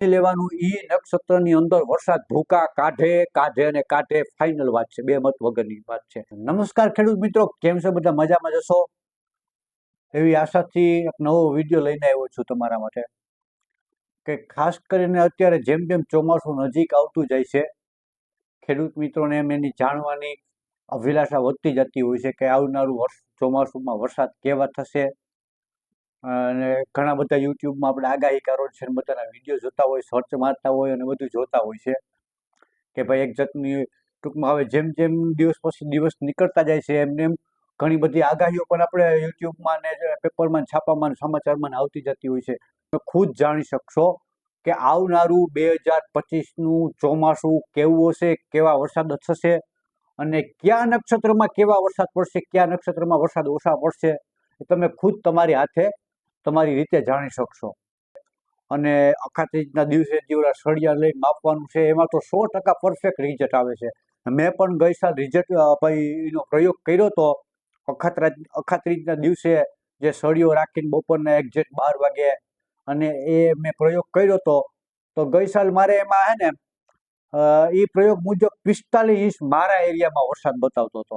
લેવાનું એ નક્ષત્રની અંદર વરસાદ ભૂકા કાઢે કાઢે અને કાઢે. ફાઇનલ વાત છે. બે મત વગરની વાત છે. નમસ્કાર ખેડૂત મિત્રો. કેમ છો? બધા મજામાં જશો? એવી આશાથી એક નવો વીડિયો લઈને આવ્યો છું તમારા માટે. કે ખાસ કરીને અત્યારે જેમ જેમ ચોમાસું નજીક આવતું જાય છે, ખેડૂત મિત્રોને એમ એની જાણવાની અભિલાષા વધતી જતી હોય છે કે આવનારું વર્ષ ચોમાસુમાં વરસાદ કેવા થશે? અને ઘણા બધા યુટ્યુબમાં આપણે આગાહીકારો છે બધાના વીડિયો જોતા હોય સર્ચ મારતા હોય અને બધું જોતા હોય છે. કે ભાઈ એક જાતની ટૂંકમાં હવે જેમ જેમ દિવસ પછી દિવસ નીકળતા જાય છે, એમને એમ ઘણી બધી આગાહીઓ પણ આપણે યુટ્યુબમાં ને પેપરમાં છાપામાં સમાચારમાં આવતી જતી હોય છે. તમે ખુદ જાણી શકશો કે આવનારું બે હજાર પચીસનું ચોમાસું કેવું હશે, કેવા વરસાદ થશે અને કયા નક્ષત્રમાં કેવા વરસાદ પડશે, કયા નક્ષત્રમાં વરસાદ ઓછા પડશે તમે ખુદ તમારી હાથે તમારી રીતે જાણી શકશો. અને અખાત્રીજના દિવસે દિવડા સળિયા લઈને માપવાનું છે, એમાં તો સો ટકા પરફેક્ટ રિઝલ્ટ આવે છે. મેં પણ ગઈ સાલ રિઝલ્ટ ભાઈ, એનો પ્રયોગ કર્યો તો અખાત્રા અખાત્રીજના દિવસે જે સળિયો રાખીને બપોરના એક્ઝેક્ટ બાર વાગે અને એ મેં પ્રયોગ કર્યો તો તો ગઈ સાલ મારે એમાં હે ને એ પ્રયોગ મુજબ પિસ્તાલીસ ઇંચ મારા એરિયામાં વરસાદ બતાવતો હતો.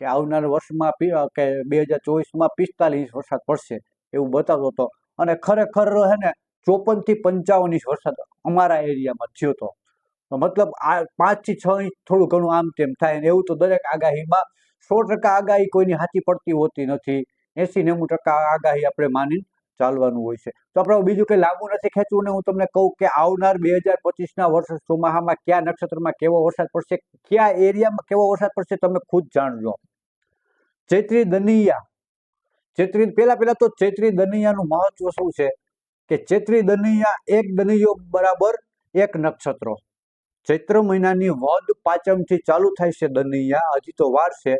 કે આવનાર વર્ષમાં કે બે હજાર ચોવીસમાં પિસ્તાલીસ ઇંચ વરસાદ પડશે. એવું બતાવતો હતો. અને ખરેખર હે ને ચોપનથી પંચાવન ઇંચ વરસાદ અમારા એરિયામાં થયો હતો. મતલબ આ પાંચથી છ ઇંચ થોડું ઘણું આમ તેમ થાય ને એવું તો દરેક આગાહીમાં સો ટકા આગાહી કોઈની સાચી પડતી હોતી નથી. એસી નેવું ટકા આગાહી આપણે માની ચાલવાનું હોય છે. તો આપણે બીજું કંઈ લાંબુ નથી ખેંચવું ને હું તમને કહું કે આવનાર બે હજાર પચીસના વર્ષ ચોમાહામાં કયા નક્ષત્રમાં કેવો વરસાદ પડશે, કયા એરિયામાં કેવો વરસાદ પડશે તમે ખુદ જાણજો. ચૈત્રી દનિયા ચૈત્રી પેલા પેલા તો ચૈત્રી દનૈયાનું મહત્વ શું છે? કે ચૈત્રી દનૈયા એક દનૈયો બરાબર એક નક્ષત્ર. ચૈત્ર મહિનાની વદ પાંચમથી ચાલુ થાય છે દનૈયા, હજી તો વાર છે.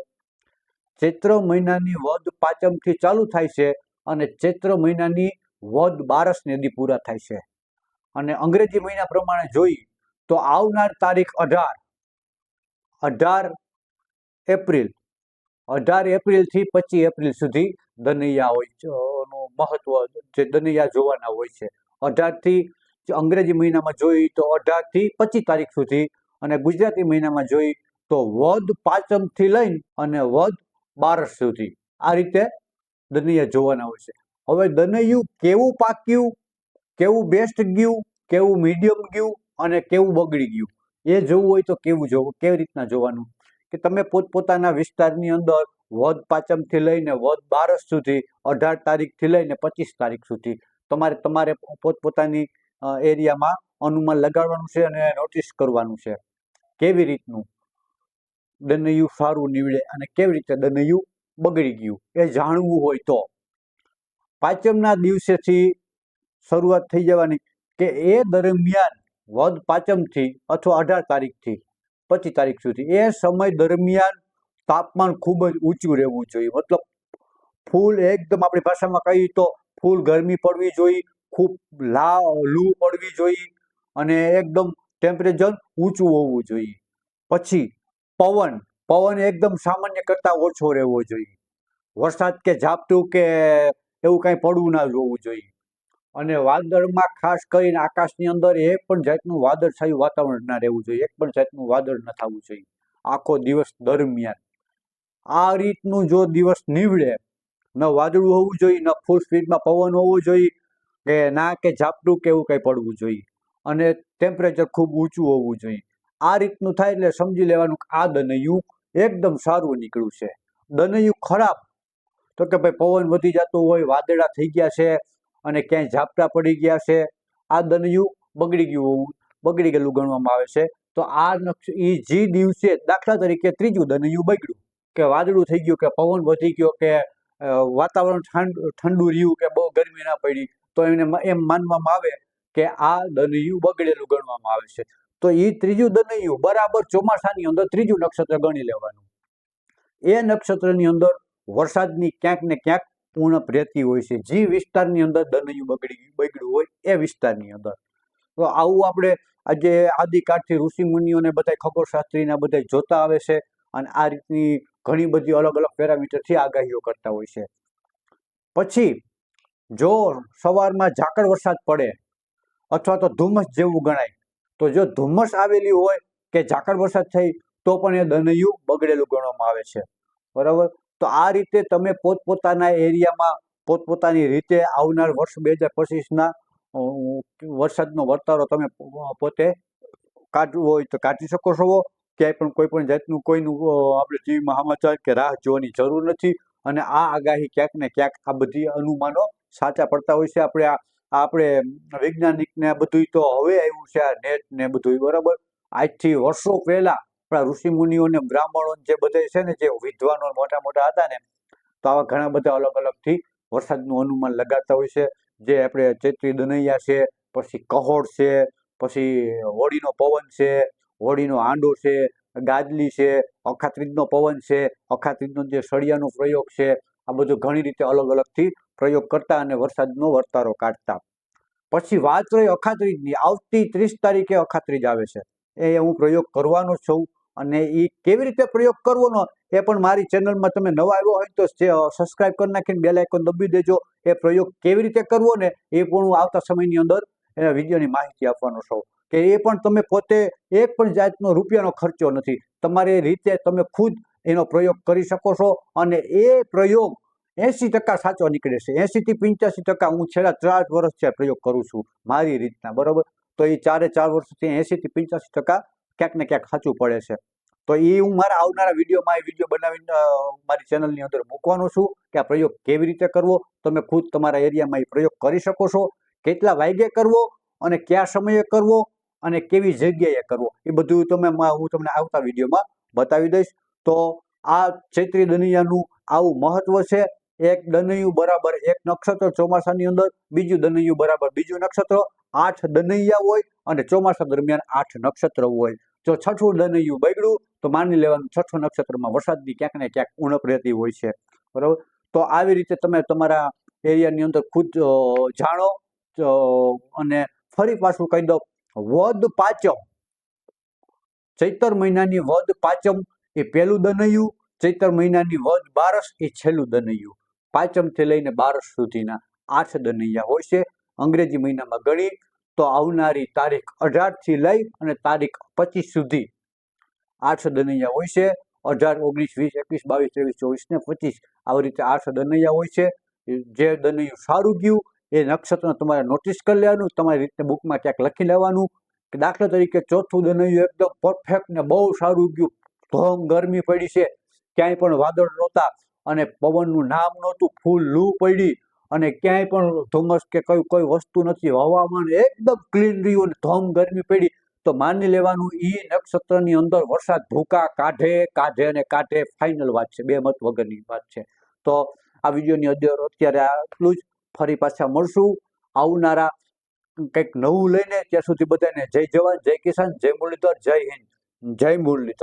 ચૈત્ર મહિનાની વદ પાંચમથી ચાલુ થાય છે અને ચૈત્ર મહિનાની વદ બારસ દી પૂરા થાય છે. અને અંગ્રેજી મહિના પ્રમાણે જોઈ તો આવનાર તારીખ અઢાર. અઢાર એપ્રિલ. અઢાર એપ્રિલથી પચીસ એપ્રિલ સુધી દનૈયા હોય મહત્વ જે દનૈયા જોવાના હોય છે. અઢારથી અંગ્રેજી મહિનામાં જોઈ તો અઢારથી પચીસ તારીખ સુધી અને ગુજરાતી મહિનામાં જોઈ તો વધ પાંચમથી લઈને અને વધ બારસ સુધી આ રીતે દનૈયા જોવાના હોય છે. હવે દનૈયું કેવું પાક્યું, કેવું બેસ્ટ ગયું, કેવું મીડિયમ ગયું અને કેવું બગડી ગયું? એ જોવું હોય તો કેવું જોવું, કેવી રીતના જોવાનું? કે તમે પોતપોતાના વિસ્તારની અંદર વધ પાંચમથી લઈને વધ બારસ સુધી, અઢાર તારીખથી લઈને પચીસ તારીખ સુધી તમારે તમારે પોતપોતાની એરિયામાં અનુમાન લગાડવાનું છે અને નોટિસ કરવાનું છે. કેવી રીતનું દનૈયું સારું નીવડે અને કેવી રીતે દનૈયું બગડી ગયું એ જાણવું હોય તો. પાંચમના દિવસેથી શરૂઆત થઈ જવાની કે એ દરમિયાન વધ પાંચમથી અથવા અઢાર તારીખથી પચીસ તારીખ સુધી. એ સમય દરમિયાન તાપમાન ખૂબ જ ઊંચું રહેવું જોઈએ. મતલબ ફૂલ એકદમ આપણી ભાષામાં કહીએ તો ફૂલ ગરમી પડવી જોઈએ, ખૂબ લા લૂ પડવી જોઈએ અને એકદમ ટેમ્પરેચર ઊંચું હોવું જોઈએ. પછી પવન પવન એકદમ સામાન્ય કરતાં ઓછો રહેવો જોઈએ. વરસાદ કે ઝાપટું કે એવું કાંઈ પડવું ના જોવું જોઈએ. અને વાદળમાં ખાસ કરીને આકાશની અંદર એક પણ જાતનું વાદળછાયું વાતાવરણ ના રહેવું જોઈએ, એક પણ જાતનું વાદળ ન થવું જોઈએ, આખો દિવસ દરમિયાન. આ રીતનું જો દિવસ નીવડે, ન વાદળું હોવું જોઈએ, ન ફૂલ સ્પીડમાં પવન હોવો જોઈએ, કે ના કે ઝાપટું કે એવું કંઈ પડવું જોઈએ, અને ટેમ્પરેચર ખૂબ ઊંચું હોવું જોઈએ. આ રીતનું થાય એટલે સમજી લેવાનું કે આ દનયું એકદમ સારું નીકળ્યું છે. દનયું ખરાબ. તો કે ભાઈ પવન વધી જતો હોય, વાદળા થઈ ગયા છે અને ક્યાંય ઝાપટા પડી ગયા છે, આ દનૈયું બગડી ગયું હોવું, બગડી ગયેલું ગણવામાં આવે છે, તો આ એ જે દિવસે દાખલા તરીકે ત્રીજું દનૈયું બગડ્યું, કે વાદળું થઈ ગયું, કે પવન વધી ગયો, કે વાતાવરણ ઠંડ, ઠંડુ રહ્યું, કે બહુ ગરમી ના પડી, તો એને એમ માનવામાં આવે કે આ દનૈયું બગડેલું ગણવામાં આવે છે. તો એ ત્રીજું દનૈયું બરાબર ચોમાસાની અંદર ત્રીજું નક્ષત્ર ગણી લેવાનું. એ નક્ષત્રની અંદર વરસાદની ક્યાંક ને ક્યાંક ઉણપ રહેતી હોય છે. જે વિસ્તારની અંદર દનૈયું બગડી બગડ્યું હોય એ વિસ્તારની અંદર. તો આવું આપણે આજે આદિકાળથી ઋષિ મુનિઓને બધા ખગોળશાસ્ત્રીના બધા જોતા આવે છે અને આ રીતની ઘણી બધી અલગ અલગ પેરામીટરથી આગાહીઓ કરતા હોય છે. પછી જો સવારમાં ઝાકળ વરસાદ પડે અથવા તો ધુમ્મસ જેવું ગણાય, તો જો ધુમ્મસ આવેલી હોય કે ઝાકળ વરસાદ થઈ, તો પણ એ દનૈયું બગડેલું ગણવામાં આવે છે. બરાબર? તો આ રીતે તમે પોતપોતાના એરિયામાં પોતપોતાની રીતે આવનાર વર્ષ બે હજાર પચીસના વરસાદનો વર્તારો તમે પોતે કાઢવું હોય તો કાઢી શકો છો. ક્યાંય પણ કોઈ પણ જાતનું કોઈનું આપણે ટીવીમાં સમાચાર કે રાહ જોવાની જરૂર નથી અને આ આગાહી ક્યાંક ને ક્યાંક આ બધી અનુમાનો સાચા પડતા હોય છે. આપણે આ, આપણે વૈજ્ઞાનિકને બધું તો હવે આવ્યું છે, આ નેટ ને બધું બરાબર. આજથી વર્ષો પહેલા આપણા ઋષિ મુનિઓ ને બ્રાહ્મણો જે બધા છે ને જે વિદ્વાનો મોટા મોટા હતા ને, તો આવા ઘણા બધા અલગ અલગથી વરસાદનું અનુમાન લગાડતા હોય છે. જે આપણે ચૈત્રી દનૈયા છે, પછી કહોડ છે, પછી હોળીનો પવન છે, હોળીનો આંડો છે, ગાદલી છે, અખાત્રીજનો પવન છે, અખાત્રીજનો જે સળિયાનો પ્રયોગ છે, આ બધું ઘણી રીતે અલગ અલગથી પ્રયોગ કરતા અને વરસાદનો વર્તારો કાઢતા. પછી વાત રહી અખાત્રીજની આવતી ત્રીસ તારીખે અખાત્રીજ આવે છે. એ હું પ્રયોગ કરવાનો છું. અને એ કેવી રીતે પ્રયોગ કરવાનો એ પણ મારી ચેનલમાં તમે નવા આવ્યો હોય તો સબસ્ક્રાઇબ કરી નાખીને બેલ આઇકોન દબી દેજો. એ પ્રયોગ કેવી રીતે કરવો ને એ પણ હું આવતા સમયની અંદર એના વિડીયોની માહિતી આપવાનો છું. કે એ પણ તમે પોતે એક પણ જાતનો રૂપિયાનો ખર્ચો નથી. તમારી રીતે તમે ખુદ એનો પ્રયોગ કરી શકો છો અને એ પ્રયોગ એંસી ટકા સાચો નીકળે છે. એંસીથી પંચ્યાસી ટકા હું છેલ્લા ચાર વર્ષથી આ પ્રયોગ કરું છું મારી રીતના, બરાબર? તો એ ચારે ચાર વર્ષથી એંસીથી પંચ્યાસી ટકા ક્યાંક ને ક્યાંક સાચું પડે છે. તો એ હું મારા આવનારા વિડીયોમાં એ વીડિયો બનાવીને મારી ચેનલની અંદર મૂકવાનો છું કે આ પ્રયોગ કેવી રીતે કરવો, તમે ખુદ તમારા એરિયામાં એ પ્રયોગ કરી શકો છો, કેટલા વાગ્યે કરવો અને કયા સમયે કરવો અને કેવી જગ્યાએ કરવો. એ બધું તમે હું તમને આવતા વિડીયોમાં બતાવી દઈશ. તો આ ચૈત્રી દનૈયાનું આવું મહત્વ છે. એક દનૈયું બરાબર એક નક્ષત્ર ચોમાસાની અંદર, બીજું દનૈયું બરાબર બીજું નક્ષત્ર. આઠ દનૈયા હોય અને ચોમાસા દરમિયાન આઠ નક્ષત્ર હોય. જો છઠ્ઠું દનૈયું બગડ્યું, તો માની લેવાનું છઠ્ઠું નક્ષત્રમાં વરસાદની ક્યાંક ને ક્યાંક ઉણપ રહેતી હોય છે. બરાબર? તો આવી રીતે તમે તમારા એરિયાની અંદર ખુદ જાણો અને ફરી પાછું કહી દો વદ પાંચમ. ચૈતર મહિનાની વદ પાંચમ એ પહેલું દનૈયું ચૈતર મહિનાની વદ બારસ એ છેલ્લું દનૈયું પાંચમથી લઈને બારસ સુધીના આઠ દનૈયા હોય છે. અંગ્રેજી મહિનામાં ગણી તો આવનારી તારીખ અઢારથી લઈ અને તારીખ પચીસ સુધી. આઠ દનૈયા હોય છે, અઢાર, ઓગણીસ, વીસ, એકવીસ, બાવીસ, ત્રેવીસ, ચોવીસ ને પચીસ. આવી રીતે આઠ દનૈયા હોય છે. જે દનૈયું સારું ગયું, એ નક્ષત્ર તમારે નોટિસ કરી લેવાનું, તમારી રીતે બુકમાં ક્યાંક લખી લેવાનું કે દાખલા તરીકે ચોથું દનૈયું એકદમ પરફેક્ટ ને બહુ સારું ગયું. ધોમ ગરમી પડી છે. ક્યાંય પણ વાદળ નહોતા અને પવનનું નામ નહોતું, ફૂલ લૂ પડી. અને ક્યાંય પણ ધુમ્મસ કે કયું કોઈ વસ્તુ નથી. હવામાન એકદમ ક્લીન રહ્યું અને ધોમ ગરમી પડી. તો માની લેવાનું એ નક્ષત્રની અંદર વરસાદ ભૂકા કાઢે કાઢે અને કાઢે. ફાઇનલ વાત છે. બે મત વગરની વાત છે. તો આ વિડીયોની અંદર અત્યારે આટલું જ. ફરી પાછા મળશું. આવનારા કંઈક નવું લઈને ત્યાં સુધી બધાને જય જવાન, જય કિસાન, જય મુરલીધર, જય હિન્દ. જય મુરલીધર.